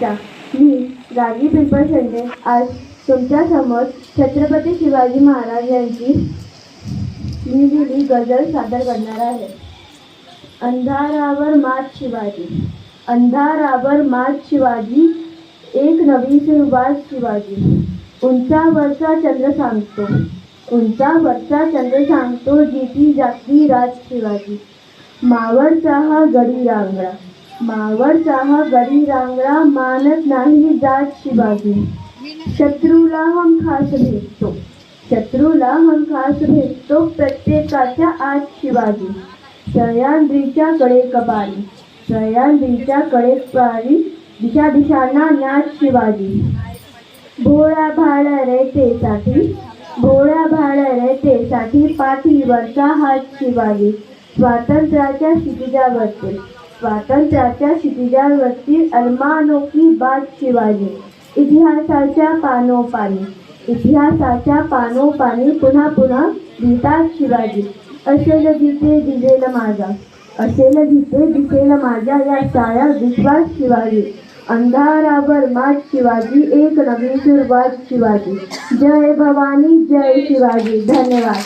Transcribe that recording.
शकता मी रागी पिंपळ शेंडे आज तुमच्यासमोर छत्रपती शिवाजी महाराज यांची लिहिलेली गजल सादर करणार आहे. अंधारावर मात शिवाजी. अंधारावर मात शिवाजी. एक नवी सुरुवात शिवाजी. उंचावरचा चंद्र सांगतो. उंचावरचा चंद्र सांगतो. जीती जाती राज शिवाजी. मावळचा हा गडी रांगडा. मावळचा हा गरी रांगडा मानत नाही जात शिवाजी. शत्रूला हम खास भेटतो. शत्रूला हम खास भेटतो प्रत्येकाच्या आत शिवाजी. सह्याद्रीच्या कडे कपारी सह्याद्रीच्या कडे कपारी दिशा दिशांना नाच शिवाजी. भोळा भाड रयतेसाठी भोळा भाड रयतेसाठी पाठीवरचा हात शिवाजी. स्वातंत्र्याच्या क्षितिजावरती स्वातंत्र्याच्या क्षितिजावरती अरमानोकी बाद शिवाजी. इतिहासाच्या पानोपानी. इतिहासाच्या पानोपानी पुन्हा पुन्हा लिहितात शिवाजी. असेल जिथे दिसेल माझा. असेल जिथे दिसेल माझ्या या साळ्या विश्वास शिवाजी. अंधारावर मात शिवाजी एक नवी सुरुवात शिवाजी. जय भवानी जय शिवाजी. धन्यवाद.